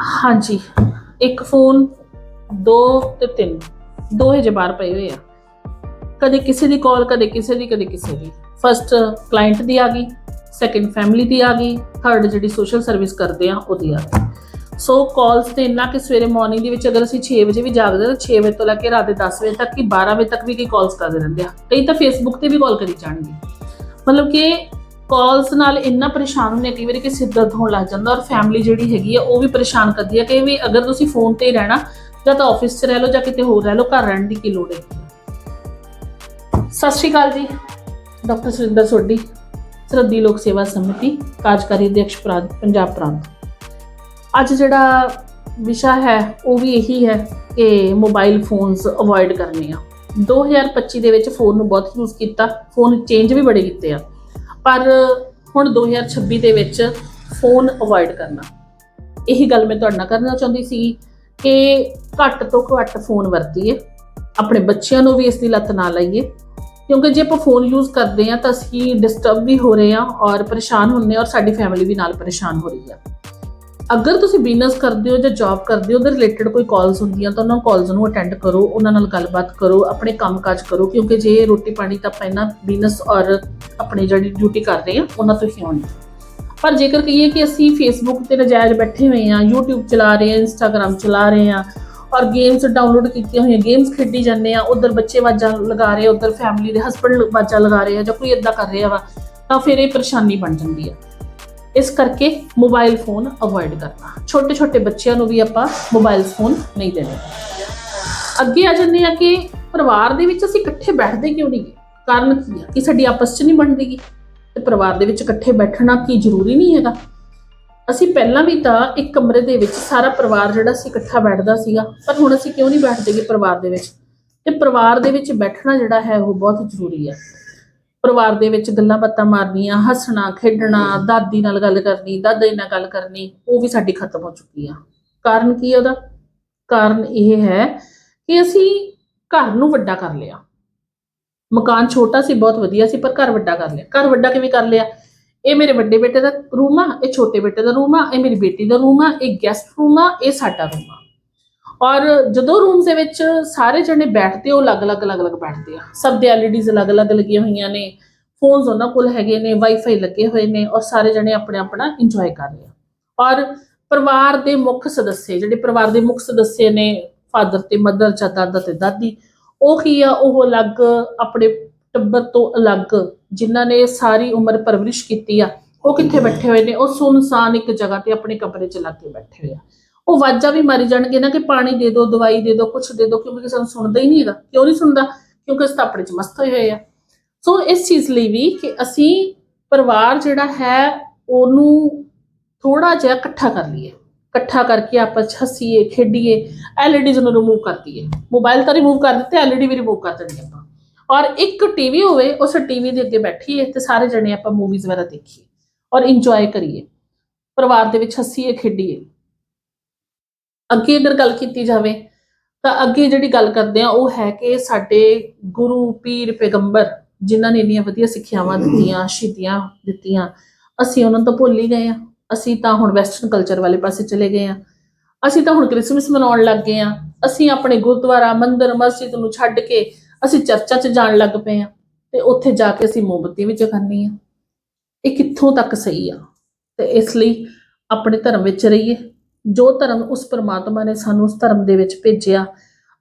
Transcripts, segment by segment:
ਹਾਂਜੀ। ਇੱਕ ਫੋਨ, ਦੋ ਤੇ ਤਿੰਨ। ਦੋ ਹਜੇ ਬਾਹਰ ਪਏ ਹੋਏ ਆ। ਕਦੇ ਕਿਸੇ ਦੀ ਕਾਲ ਕਦੇ ਕਿਸੇ ਦੀ, ਕਦੇ ਕਿਸੇ ਦੀ। ਫਸਟ ਕਲਾਇੰਟ ਦੀ ਆ ਗਈ ਸੈਕੰਡ ਫੈਮਿਲੀ ਦੀ ਆ ਗਈ ਥਰਡ ਜਿਹੜੀ ਸੋਸ਼ਲ ਸਰਵਿਸ ਕਰਦੇ ਆ, ਉਹਦੀ ਆ ਗਈ। ਸੋ ਕਾਲਸ ਤੇ ਇੰਨਾ ਕਿ ਸਵੇਰੇ ਮਾਰਨਿੰਗ ਦੇ ਵਿੱਚ ਅਗਰ ਅਸੀਂ 6 ਵਜੇ ਵੀ ਜਾਗਦੇ ਤਾਂ 6 ਵਜੇ ਤੋਂ ਲੈ ਕੇ ਰਾਤ ਦੇ 10 ਵਜੇ ਤੱਕ ਕਿ 12 ਵਜੇ ਤੱਕ ਵੀ ਕਈ ਕਾਲਸ ਕਰਦੇ ਰਹਿੰਦੇ ਆ। ਕਈ ਤਾਂ ਫੇਸਬੁੱਕ ਤੇ ਵੀ ਕਾਲ ਕਰੀ ਜਾਣਗੇ। ਮਤਲਬ ਕਿ ਕਾਲਸ ਨਾਲ ਇੰਨਾ ਪਰੇਸ਼ਾਨ ਹੁੰਦੇ ਕਈ ਵਾਰੀ ਕਿ ਸਿਰ ਦਰਦ ਹੋਣ ਲੱਗ ਜਾਂਦਾ ਔਰ ਫੈਮਿਲੀ ਜਿਹੜੀ ਹੈਗੀ ਆ, ਉਹ ਵੀ ਪਰੇਸ਼ਾਨ ਕਰਦੀ ਆ ਕਿ ਵੀ ਅਗਰ ਤੁਸੀਂ ਫੋਨ ਤੇ ਹੀ ਰਹਿਣਾ, ਜਾਂ ਤਾਂ ਆਫਿਸ 'ਚ ਰਹਿ ਲਓ, ਜਾਂ ਕਿਤੇ ਹੋਰ ਰਹਿ ਲਓ, ਘਰ ਰਹਿਣ ਦੀ ਕੀ ਲੋੜ ਹੈ? ਸਤਿ ਸ਼੍ਰੀ ਅਕਾਲ ਜੀ, ਡਾਕਟਰ ਸੁਰਿੰਦਰ ਸੋਢੀ ਸਰਦੀ ਲੋਕ ਸੇਵਾ ਸਮਿਤੀ, ਕਾਰਜਕਾਰੀ ਅਧਿਕਸ਼ ਪ੍ਰਾਂਤ, ਪੰਜਾਬ ਪ੍ਰਾਂਤ। ਅੱਜ ਜਿਹੜਾ ਵਿਸ਼ਾ ਹੈ, ਉਹ ਵੀ ਇਹੀ ਹੈ ਕਿ ਮੋਬਾਈਲ ਫੋਨਸ ਅਵੋਇਡ ਕਰਨੇ ਆ 2025 ਦੇ ਵਿੱਚ ਫੋਨ ਨੂੰ ਬਹੁਤ ਯੂਜ਼ ਕੀਤਾ ਫੋਨ ਚੇਂਜ ਵੀ ਬੜੇ ਕੀਤੇ ਆ। ਪਰ ਹੁਣ 2026 ਦੇ ਵਿੱਚ ਫੋਨ ਅਵੋਇਡ ਕਰਨਾ। ਇਹੀ ਗੱਲ ਮੈਂ ਤੁਹਾਡੇ ਨਾਲ ਕਰਨਾ ਚਾਹੁੰਦੀ ਸੀ ਕਿ ਘੱਟ ਤੋਂ ਘੱਟ ਫੋਨ ਵਰਤੀਏ, ਆਪਣੇ ਬੱਚਿਆਂ ਨੂੰ ਵੀ ਇਸ ਦੀ ਲੱਤ ਨਾ ਲਾਈਏ। ਕਿਉਂਕਿ ਜੇ ਆਪਾਂ ਫੋਨ ਯੂਜ਼ ਕਰਦੇ ਆ ਤਾਂ ਅਸੀਂ ਡਿਸਟਰਬ ਵੀ ਹੋ ਰਹੇ ਆ ਔਰ ਪਰੇਸ਼ਾਨ ਹੁੰਨੇ ਔਰ ਸਾਡੀ ਫੈਮਿਲੀ ਵੀ ਨਾਲ ਪਰੇਸ਼ਾਨ ਹੋ ਰਹੀ ਆ। ਅਗਰ ਤੁਸੀਂ ਬਿਜ਼ਨਸ ਕਰਦੇ ਹੋ ਜਾਂ ਜੌਬ ਕਰਦੇ ਹੋ, ਉਹਦੇ ਰਿਲੇਟਡ ਕੋਈ ਕਾਲਸ ਹੁੰਦੀਆਂ, ਤਾਂ ਉਹਨਾਂ ਕਾਲਸ ਨੂੰ ਅਟੈਂਡ ਕਰੋ, ਉਹਨਾਂ ਨਾਲ ਗੱਲਬਾਤ ਕਰੋ, ਆਪਣੇ ਕੰਮਕਾਜ ਕਰੋ, ਕਿਉਂਕਿ ਜੇ ਰੋਟੀ ਪਾਣੀ ਤਾਂ ਆਪਾਂ ਇਹਨਾਂ ਬਿਜ਼ਨਸ ਔਰ ਆਪਣੀ ਜਿਹੜੀ ਡਿਊਟੀ ਕਰ ਰਹੇ ਹਾਂ, ਉਹਨਾਂ ਤੋਂ ਹੀ ਆਉਣੀ ਪਰ ਜੇਕਰ ਕਹੀਏ ਕਿ ਅਸੀਂ ਫੇਸਬੁੱਕ ਤੇ ਨਜਾਇਜ਼ ਬੈਠੇ ਹੋਏ ਆ YouTube ਚਲਾ ਰਹੇ ਆ Instagram ਚਲਾ ਰਹੇ ਆ ਔਰ ਗੇਮਸ ਡਾਊਨਲੋਡ ਕੀਤੀਆਂ ਹੋਈਆਂ ਗੇਮਸ ਖੇਡੀ ਜਾਂਦੇ ਆ ਉਧਰ ਬੱਚੇ ਵਾਜਾਂ ਲਗਾ ਰਹੇ ਆ ਉਧਰ ਫੈਮਿਲੀ ਦੇ ਹਸਬੰਡ ਵਾਜਾਂ ਲਗਾ ਰਹੇ ਆ ਜਾਂ ਕੋਈ ਇਦਾਂ ਕਰ ਰਿਹਾ ਵਾ, ਤਾਂ ਫਿਰ ਇਹ ਪਰੇਸ਼ਾਨੀ ਬਣ ਜਾਂਦੀ ਆ। ਇਸ ਕਰਕੇ ਮੋਬਾਈਲ ਫੋਨ ਅਵੋਇਡ ਕਰਨਾ। ਛੋਟੇ ਛੋਟੇ ਬੱਚਿਆਂ ਨੂੰ ਵੀ ਆਪਾਂ ਮੋਬਾਈਲ ਫੋਨ ਨਹੀਂ ਦੇਣੇ। ਅੱਗੇ ਆ ਜਾਂਦੇ ਆ ਕਿ ਪਰਿਵਾਰ ਦੇ ਵਿੱਚ ਅਸੀਂ ਇਕੱਠੇ ਬੈਠਦੇ ਕਿਉਂ ਨਹੀਂ? ਕਾਰਨ ਕੀ ਆ? ਕਿ ਸਾਡੀ ਆਪਸ 'ਚ ਨਹੀਂ ਬਣਦੀਗੀ ਤੇ ਪਰਿਵਾਰ ਦੇ ਵਿੱਚ ਇਕੱਠੇ ਬੈਠਣਾ ਕੀ ਜ਼ਰੂਰੀ ਨਹੀਂ ਹੈਗਾ? ਅਸੀਂ ਪਹਿਲਾਂ ਵੀ ਤਾਂ ਇੱਕ ਕਮਰੇ ਦੇ ਵਿੱਚ ਸਾਰਾ ਪਰਿਵਾਰ ਜਿਹੜਾ ਸੀ ਇਕੱਠਾ ਬੈਠਦਾ ਸੀਗਾ। ਪਰ ਹੁਣ ਅਸੀਂ ਕਿਉਂ ਨਹੀਂ ਬੈਠਦੇਗੇ ਪਰਿਵਾਰ ਦੇ ਵਿੱਚ? ਤੇ ਪਰਿਵਾਰ ਦੇ ਵਿੱਚ ਬੈਠਣਾ ਜਿਹੜਾ ਹੈ ਉਹ ਬਹੁਤ ਜ਼ਰੂਰੀ ਹੈ। ਪਰਿਵਾਰ ਦੇ ਵਿੱਚ ਗੱਲਾਂ ਬਾਤਾਂ ਮਾਰਨੀਆਂ, ਹੱਸਣਾ, ਖੇਡਣਾ, ਦਾਦੀ ਨਾਲ ਗੱਲ ਕਰਨੀ, ਦਾਦੇ ਨਾਲ ਗੱਲ ਕਰਨੀ, ਉਹ ਵੀ ਸਾਡੀ ਖਤਮ ਹੋ ਚੁੱਕੀ ਆ। ਕਾਰਨ ਕੀ ਹੈ ਉਹਦਾ? ਕਾਰਨ ਇਹ ਹੈ ਕਿ ਅਸੀਂ ਘਰ ਨੂੰ ਵੱਡਾ ਕਰ ਲਿਆ। ਮਕਾਨ ਛੋਟਾ ਸੀ, ਬਹੁਤ ਵਧੀਆ ਸੀ, ਪਰ ਘਰ ਵੱਡਾ ਕਰ ਲਿਆ। ਘਰ ਵੱਡਾ ਕਿਵੇਂ ਕਰ ਲਿਆ? ਇਹ ਮੇਰੇ ਵੱਡੇ ਬੇਟੇ ਦਾ ਰੂਮ ਆ, ਇਹ ਛੋਟੇ ਬੇਟੇ ਦਾ ਰੂਮ ਆ, ਇਹ ਮੇਰੀ ਬੇਟੀ ਦਾ ਰੂਮ ਆ, ਇਹ ਗੈਸਟ ਰੂਮ ਆ, ਇਹ ਸਾਡਾ ਰੂਮ ਆ। ਔਰ ਜਦੋਂ ਰੂਮਸ ਦੇ ਵਿੱਚ ਸਾਰੇ ਜਣੇ ਬੈਠਦੇ ਉਹ ਅਲੱਗ-ਅਲੱਗ ਅਲੱਗ-ਅਲੱਗ ਬੈਠਦੇ ਆ। ਸਭ ਦੇ ਐਲਈਡੀਜ਼ ਅਲੱਗ-ਅਲੱਗ ਲੱਗੀਆਂ ਹੋਈਆਂ ਨੇ। ਫੋਨਸ ਉਹਨਾਂ ਕੋਲ ਹੈਗੇ ਨੇ ਵਾਈਫਾਈ ਲੱਗੇ ਹੋਏ ਨੇ ਔਰ ਸਾਰੇ ਜਣੇ ਆਪਣੇ ਆਪਣਾ ਇੰਜੋਏ ਕਰ ਰਹੇ ਆ। ਔਰ ਪਰਿਵਾਰ ਦੇ ਮੁੱਖ ਸਦੱਸੇ, ਜਿਹੜੇ ਪਰਿਵਾਰ ਦੇ ਮੁੱਖ ਸਦੱਸੇ ਨੇ ਫਾਦਰ ਤੇ ਮਦਰ ਜਾਂ ਦਾਦਾ ਤੇ ਦਾਦੀ, ਉਹ ਕੀ ਆ, ਉਹ ਅਲੱਗ ਆਪਣੇ ਟੱਬਰ ਤੋਂ ਅਲੱਗ, ਜਿਨ੍ਹਾਂ ਨੇ ਸਾਰੀ ਉਮਰ ਪਰਵਰਿਸ਼ ਕੀਤੀ ਆ। ਉਹ ਕਿੱਥੇ ਬੈਠੇ ਹੋਏ ਨੇ? ਉਹ ਸੁਨਸਾਨ ਇੱਕ ਜਗ੍ਹਾ ਤੇ ਆਪਣੇ ਕਮਰੇ 'ਚ ਲੱਗ ਕੇ ਬੈਠੇ ਹੋਏ ਆ। ਉਹ ਵਾਜਾਂ ਵੀ ਮਾਰੀ ਜਾਣਗੇ ਨਾ ਕਿ ਪਾਣੀ ਦੇ ਦਿਓ, ਦਵਾਈ ਦੇ ਦਿਓ, ਕੁਛ ਦੇ ਦਿਓ, ਕਿਉਂਕਿ ਕਿਸੇ ਨੂੰ ਸੁਣਦਾ ਹੀ ਨਹੀਂ ਹੈਗਾ। ਕਿਉਂ ਨਹੀਂ ਸੁਣਦਾ? ਕਿਉਂਕਿ ਅਸੀਂ ਤਾਂ ਆਪਣੇ 'ਚ ਮਸਤ ਹੋਏ ਹੋਏ ਆ। ਸੋ ਇਸ ਚੀਜ਼ ਲਈ ਵੀ ਕਿ ਅਸੀਂ ਪਰਿਵਾਰ ਜਿਹੜਾ ਹੈ, ਉਹਨੂੰ ਥੋੜਾ ਜਿਹਾ ਇਕੱਠਾ ਕਰ ਲਈਏ। ਇਕੱਠਾ ਕਰਕੇ ਆਪਾਂ ਹੱਸੀਏ, ਖੇਡੀਏ ਐਲਈਡੀਜ਼ ਨੂੰ ਰਿਮੂਵ ਕਰ ਦਈਏ। ਮੋਬਾਈਲ ਤਾਂ ਰਿਮੂਵ ਕਰ ਦਿੱਤੇ, ਐਲਈਡੀ ਵੀ ਰਿਮੂਵ ਕਰ ਦੇਣੀ ਆਪਾਂ। ਔਰ ਇੱਕ ਟੀਵੀ ਹੋਵੇ, ਉਸ ਟੀਵੀ ਦੇ ਅੱਗੇ ਬੈਠੀਏ ਤੇ ਸਾਰੇ ਜਣੇ ਆਪਾਂ ਮੂਵੀਜ਼ ਵਗੈਰਾ ਦੇਖੀਏ ਔਰ ਇੰਜੋਏ ਕਰੀਏ। ਪਰਿਵਾਰ ਦੇ ਵਿੱਚ ਹੱਸੀਏ, ਖੇਡੀਏ। ਅੱਗੇ ਅਗਰ ਗੱਲ ਕੀਤੀ ਜਾਵੇ, ਤਾਂ ਅੱਗੇ ਜਿਹੜੀ ਗੱਲ ਕਰਦੇ ਆ ਉਹ ਹੈ ਕਿ ਸਾਡੇ ਗੁਰੂ ਪੀਰ ਪੈਗੰਬਰ, ਜਿਨ੍ਹਾਂ ਨੇ ਇੰਨੀਆਂ ਵਧੀਆ ਸਿੱਖਿਆਵਾਂ ਦਿੱਤੀਆਂ, ਸ਼ਹੀਦੀਆਂ ਦਿੱਤੀਆਂ, ਅਸੀਂ ਉਹਨਾਂ ਤੋਂ ਭੁੱਲ ਹੀ ਗਏ ਆ ਅਸੀਂ ਤਾਂ ਹੁਣ ਵੈਸਟਰਨ ਕਲਚਰ ਵਾਲੇ ਪਾਸੇ ਚਲੇ ਗਏ ਆ ਅਸੀਂ ਤਾਂ ਹੁਣ ਕ੍ਰਿਸਮਸ ਮਨਾਉਣ ਲੱਗ ਗਏ ਆ ਅਸੀਂ ਆਪਣੇ ਗੁਰਦੁਆਰਾ, ਮੰਦਿਰ, ਮਸਜਿਦ ਨੂੰ ਛੱਡ ਕੇ ਅਸੀਂ ਚਰਚਾਂ 'ਚ ਜਾਣ ਲੱਗ ਪਏ ਆ ਤੇ ਉੱਥੇ ਜਾ ਕੇ ਅਸੀਂ ਮੋਮਬੱਤੀ ਵੀ ਜਗਾਉਂਦੇ ਆ ਇਹ ਕਿੱਥੋਂ ਤੱਕ ਸਹੀ ਆ? ਤੇ ਇਸ ਲਈ ਆਪਣੇ ਧਰਮ ਵਿੱਚ ਰਹੀਏ। ਜੋ ਧਰਮ ਉਸ ਪਰਮਾਤਮਾ ਨੇ ਸਾਨੂੰ ਉਸ ਧਰਮ ਦੇ ਵਿੱਚ ਭੇਜਿਆ,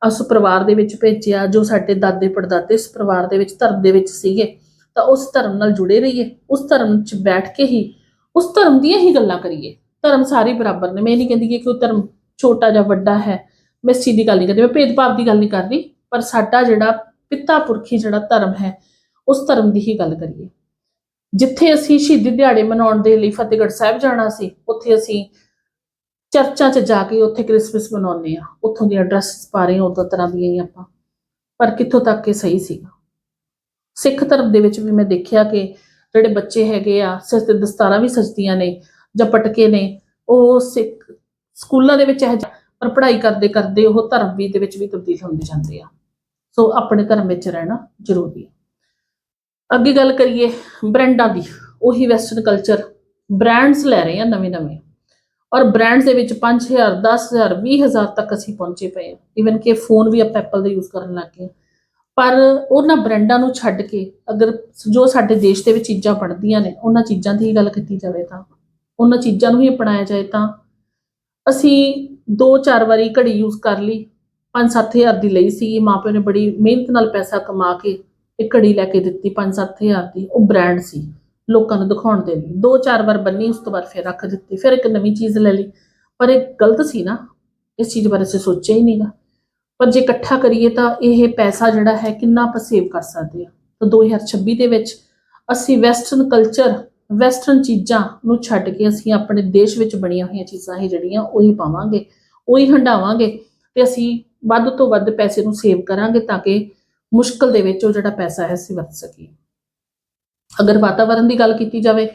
ਉਸ ਪਰਿਵਾਰ ਦੇ ਵਿੱਚ ਭੇਜਿਆ, ਜੋ ਸਾਡੇ ਦਾਦੇ ਪੜਦਾਦੇ ਇਸ ਪਰਿਵਾਰ ਦੇ ਵਿੱਚ, ਧਰਮ ਦੇ ਵਿੱਚ ਸੀਗੇ, ਤਾਂ ਉਸ ਧਰਮ ਨਾਲ ਜੁੜੇ ਰਹੀਏ, ਉਸ ਧਰਮ 'ਚ ਬੈਠ ਕੇ ਹੀ, ਉਸ ਧਰਮ ਦੀਆਂ ਹੀ ਗੱਲਾਂ ਕਰੀਏ। ਧਰਮ ਸਾਰੇ ਬਰਾਬਰ ਨੇ। ਮੈਂ ਇਹ ਨਹੀਂ ਕਹਿੰਦੀ ਕਿ ਕੋਈ ਧਰਮ ਛੋਟਾ ਜਾਂ ਵੱਡਾ ਹੈ। ਮੈਂ ਇਸ ਚੀਜ਼ ਦੀ ਗੱਲ ਨਹੀਂ ਕਰਦੀ। ਮੈਂ ਭੇਦਭਾਵ ਦੀ ਗੱਲ ਨਹੀਂ ਕਰ ਰਹੀ। ਪਰ ਸਾਡਾ ਜਿਹੜਾ ਪਿਤਾ ਪੁਰਖੀ ਜਿਹੜਾ ਧਰਮ ਹੈ, ਉਸ ਧਰਮ ਦੀ ਹੀ ਗੱਲ ਕਰੀਏ। ਜਿੱਥੇ ਅਸੀਂ ਸ਼ਹੀਦੀ ਦਿਹਾੜੇ ਮਨਾਉਣ ਦੇ ਲਈ ਫਤਿਹਗੜ੍ਹ ਸਾਹਿਬ ਜਾਣਾ ਸੀ, ਉੱਥੇ ਅਸੀਂ ਚਰਚਾਂ 'ਚ ਜਾ ਕੇ ਉੱਥੇ ਕ੍ਰਿਸਮਸ ਮਨਾਉਂਦੇ ਆ। ਉੱਥੋਂ ਦੀਆਂ ਡਰੈਸਸ ਪਾ ਰਹੇ ਹਾਂ ਉਦੋਂ ਤਰ੍ਹਾਂ ਦੀਆਂ ਹੀ ਆਪਾਂ। ਪਰ ਕਿੱਥੋਂ ਤੱਕ ਇਹ ਸਹੀ ਸੀਗਾ? ਸਿੱਖ ਧਰਮ ਦੇ ਵਿੱਚ ਵੀ ਮੈਂ ਦੇਖਿਆ ਕਿ ਜਿਹੜੇ ਬੱਚੇ ਹੈਗੇ ਆ, ਸਿਰ ਦਸਤਾਰਾਂ ਵੀ ਸਜਦੀਆਂ ਨੇ ਜਾਂ ਪਟਕੇ ਨੇ, ਉਹ ਸਿੱਖ ਸਕੂਲਾਂ ਦੇ ਵਿੱਚ ਇਹ ਪਰ ਪੜ੍ਹਾਈ ਕਰਦੇ ਕਰਦੇ ਉਹ ਧਰਮ ਵੀ ਦੇ ਵਿੱਚ ਵੀ ਤਬਦੀਲ ਹੁੰਦੇ ਜਾਂਦੇ ਆ। ਸੋ ਆਪਣੇ ਧਰਮ ਵਿੱਚ ਰਹਿਣਾ ਜ਼ਰੂਰੀ ਹੈ ਅੱਗੇ ਗੱਲ ਕਰੀਏ ਬ੍ਰਾਂਡਾਂ ਦੀ, ਉਹੀ ਵੈਸਟਰਨ ਕਲਚਰ ਬ੍ਰਾਂਡਸ ਲੈ ਰਹੇ ਆ ਨਵੇਂ ਨਵੇਂ ਔਰ ਬ੍ਰਾਂਡਸ ਦੇ ਵਿੱਚ 5000 10000 20000 ਤੱਕ ਅਸੀਂ ਪਹੁੰਚੇ ਪਏ ਹਾਂ। ਇਵਨ ਕਿ ਫੋਨ ਵੀ ਆਪਾਂ ਐਪਲ ਦੇ ਯੂਜ਼ ਕਰਨ ਲੱਗ ਗਏ ਹਾਂ। ਪਰ ਉਹਨਾਂ ਬ੍ਰਾਂਡਾਂ ਨੂੰ ਛੱਡ ਕੇ ਅਗਰ ਜੋ ਸਾਡੇ ਦੇਸ਼ ਦੇ ਵਿੱਚ ਚੀਜ਼ਾਂ ਬਣਦੀਆਂ ਨੇ, ਉਹਨਾਂ ਚੀਜ਼ਾਂ ਦੀ ਹੀ ਗੱਲ ਕੀਤੀ ਜਾਵੇ ਤਾਂ, ਉਹਨਾਂ ਚੀਜ਼ਾਂ ਨੂੰ ਹੀ ਅਪਣਾਇਆ ਜਾਏ ਤਾਂ, ਅਸੀਂ ਦੋ ਚਾਰ ਵਾਰੀ ਘੜੀ ਯੂਜ਼ ਕਰ ਲਈ 5-7000 ਦੀ ਲਈ ਸੀ। ਮਾਪਿਆਂ ਨੇ ਬੜੀ ਮਿਹਨਤ ਨਾਲ ਪੈਸਾ ਕਮਾ ਕੇ ਇਹ ਘੜੀ ਲੈ ਕੇ ਦਿੱਤੀ 5-7000 ਦੀ, ਉਹ ਬ੍ਰਾਂਡ ਸੀ। ਲੋਕਾਂ ਨੂੰ ਦਿਖਾਉਣ ਦੇ ਲਈ। ਦੋ ਚਾਰ ਵਾਰ ਬੰਨੀ, ਉਸ ਤੋਂ ਬਾਅਦ ਫਿਰ ਰੱਖ ਦਿੱਤੀ, ਫਿਰ ਇੱਕ ਨਵੀਂ ਚੀਜ਼ ਲੈ ਲਈ। ਪਰ ਇਹ ਗਲਤ ਸੀ ਨਾ, ਇਸ ਚੀਜ਼ ਬਾਰੇ ਅਸੀਂ ਸੋਚਿਆ ਹੀ ਨਹੀਂਗਾ। ਪਰ ਜੇ ਇਕੱਠਾ ਕਰੀਏ ਤਾਂ ਇਹ ਪੈਸਾ ਜਿਹੜਾ ਹੈ, ਕਿੰਨਾ ਆਪਾਂ ਸੇਵ ਕਰ ਸਕਦੇ ਹਾਂ। ਤਾਂ 2026 ਦੇ ਵਿੱਚ ਅਸੀਂ ਵੈਸਟਰਨ ਕਲਚਰ ਵੈਸਟਰਨ ਚੀਜ਼ਾਂ ਨੂੰ ਛੱਡ ਕੇ ਅਸੀਂ ਆਪਣੇ ਦੇਸ਼ ਵਿੱਚ ਬਣੀਆਂ ਹੋਈਆਂ ਚੀਜ਼ਾਂ ਹੀ ਜਿਹੜੀਆਂ, ਉਹੀ ਪਾਵਾਂਗੇ, ਉਹੀ ਹੰਡਾਵਾਂਗੇ ਤੇ ਅਸੀਂ ਵੱਧ ਤੋਂ ਵੱਧ ਪੈਸੇ ਨੂੰ ਸੇਵ ਕਰਾਂਗੇ ਤਾਂ ਕਿ ਮੁਸ਼ਕਲ ਦੇ ਵਿੱਚ ਉਹ ਜਿਹੜਾ ਪੈਸਾ ਹੈ, ਅਸੀਂ ਵਰਤ ਸਕੀਏ। ਅਗਰ ਵਾਤਾਵਰਣ ਦੀ ਗੱਲ ਕੀਤੀ ਜਾਵੇ,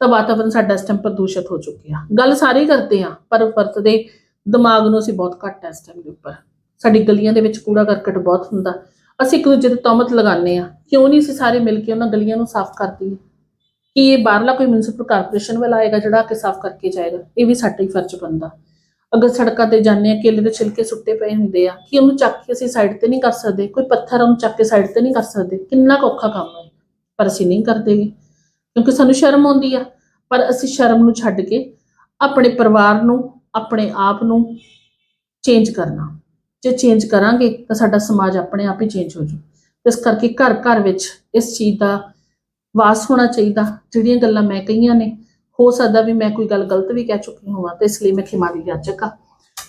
ਤਾਂ ਵਾਤਾਵਰਣ ਸਾਡਾ ਇਸ ਟਾਈਮ ਪ੍ਰਦੂਸ਼ਿਤ ਹੋ ਚੁੱਕਿਆ ਗੱਲ ਸਾਰੇ ਕਰਦੇ ਆ ਪਰ ਵਰਤਦੇ ਦਿਮਾਗ ਨੂੰ ਅਸੀਂ ਬਹੁਤ ਘੱਟ ਹੈ ਇਸ ਟਾਈਮ ਦੇ ਉੱਪਰ। ਸਾਡੀ ਗਲੀਆਂ ਦੇ ਵਿੱਚ ਕੂੜਾ ਕਰਕਟ ਬਹੁਤ ਹੁੰਦਾ। ਅਸੀਂ ਇੱਕ ਦੂਜੇ ਤੇ ਤੌਮਤ ਲਗਾਉਂਦੇ ਆ ਕਿਉਂ ਨਹੀਂ ਅਸੀਂ ਸਾਰੇ ਮਿਲ ਕੇ ਉਹਨਾਂ ਗਲੀਆਂ ਨੂੰ ਸਾਫ਼ ਕਰਦੀ ਕਿ ਇਹ ਬਾਹਰਲਾ ਕੋਈ ਮਿਊਨਿਸਪਲ ਕਾਰਪੋਰੇਸ਼ਨ ਵਾਲਾ ਆਏਗਾ ਜਿਹੜਾ ਕਿ ਸਾਫ਼ ਕਰਕੇ ਜਾਏਗਾ? ਇਹ ਵੀ ਸਾਡਾ ਹੀ ਫਰਜ਼ ਬਣਦਾ। ਅਗਰ ਸੜਕਾਂ ਤੇ ਜਾਂਦੇ ਆ ਕੇਲੇ ਦੇ ਛਿਲਕੇ ਸੁੱਟੇ ਪਏ ਹੁੰਦੇ ਆ, ਕਿ ਉਹਨੂੰ ਚੱਕ ਕੇ ਅਸੀਂ ਸਾਈਡ ਤੇ ਨਹੀਂ ਕਰ ਸਕਦੇ? ਕੋਈ ਪੱਥਰ ਉਹਨੂੰ ਚੱਕ ਕੇ ਸਾਈਡ ਤੇ ਨਹੀਂ ਕਰ ਸਕਦੇ? ਕਿੰਨਾ ਕੁ ਔਖਾ ਕੰਮ ਹੈ। ਪਰ ਅਸੀਂ ਨਹੀਂ ਕਰਦੇ ਕਿਉਂਕਿ ਸਾਨੂੰ ਸ਼ਰਮ ਆਉਂਦੀ ਆ। ਪਰ ਅਸੀਂ ਸ਼ਰਮ ਨੂੰ ਛੱਡ ਕੇ ਆਪਣੇ ਪਰਿਵਾਰ ਨੂੰ, ਆਪਣੇ ਆਪ ਨੂੰ ਚੇਂਜ ਕਰਨਾ। ਜੇ ਚੇਂਜ ਕਰਾਂਗੇ ਤਾਂ ਸਾਡਾ ਸਮਾਜ ਆਪਣੇ ਆਪ ਹੀ ਚੇਂਜ ਹੋ ਜੂ। ਇਸ ਕਰਕੇ ਘਰ ਘਰ ਵਿੱਚ ਇਸ ਚੀਜ਼ ਦਾ ਵਾਸ ਹੋਣਾ ਚਾਹੀਦਾ। ਜਿਹੜੀਆਂ ਗੱਲਾਂ ਮੈਂ ਕਹੀਆਂ ਨੇ, ਹੋ ਸਕਦਾ ਵੀ ਮੈਂ ਕੋਈ ਗੱਲ ਗਲਤ ਵੀ ਕਹਿ ਚੁੱਕੀ ਹੋਵਾਂ, ਤੇ ਇਸ ਲਈ ਮੈਂ ਖਿਮਾ ਦੀ ਜਾਚਕ ਆ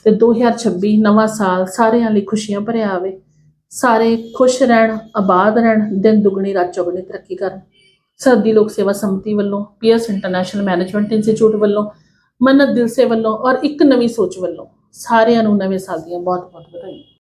ਤੇ 2026 ਨਵਾਂ ਸਾਲ ਸਾਰਿਆਂ ਲਈ ਖੁਸ਼ੀਆਂ ਭਰਿਆ ਆਵੇ। ਸਾਰੇ ਖੁਸ਼ ਰਹਿਣ, ਆਬਾਦ ਰਹਿਣ, ਦਿਨ ਦੁਗਣੀ, ਰਾਤ ਚੌਗਣੀ ਤਰੱਕੀ ਕਰਨ। ਸਰਦੀ ਲੋਕ ਸੇਵਾ ਸਮਿਤੀ ਵੱਲੋਂ ਪੀਅਰਸ ਇੰਟਰਨੈਸ਼ਨਲ ਮੈਨੇਜਮੈਂਟ ਇੰਸਟੀਚਿਊਟ ਵੱਲੋਂ, ਮੰਨਤ ਦਿਲਸੇ ਵੱਲੋਂ ਔਰ ਇੱਕ ਨਵੀਂ ਸੋਚ ਵੱਲੋਂ ਸਾਰਿਆਂ ਨੂੰ ਨਵੇਂ ਸਾਲ ਦੀਆਂ ਬਹੁਤ ਬਹੁਤ ਵਧਾਈਆਂ।